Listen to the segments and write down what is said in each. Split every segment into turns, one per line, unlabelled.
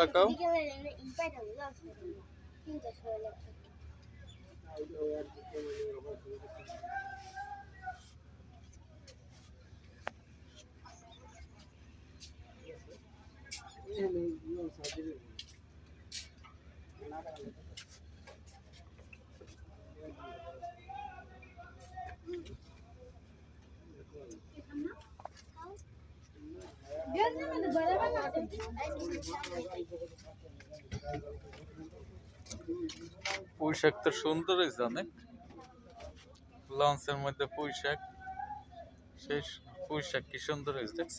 তাকাও Yeah, no, no, I didn't. পুঁইশাকটা সুন্দর হয়েছে অনেক লঞ্চের মধ্যে পুঁইশাক সেই পুঁইশাক কি সুন্দর হয়েছে দেখছ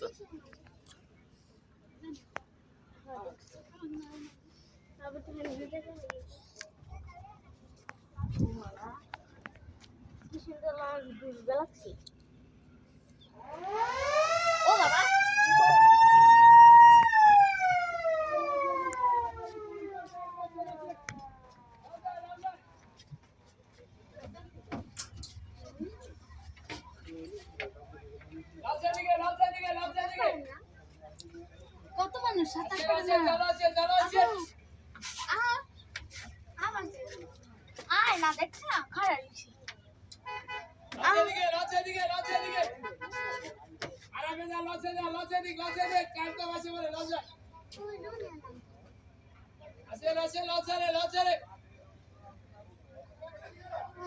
কি সুন্দর লাগছে মানুষ সাঁতার পারে না আয় না দেখছ না খারাপ
লজ্জা লজ্জা রে লজ্জা রে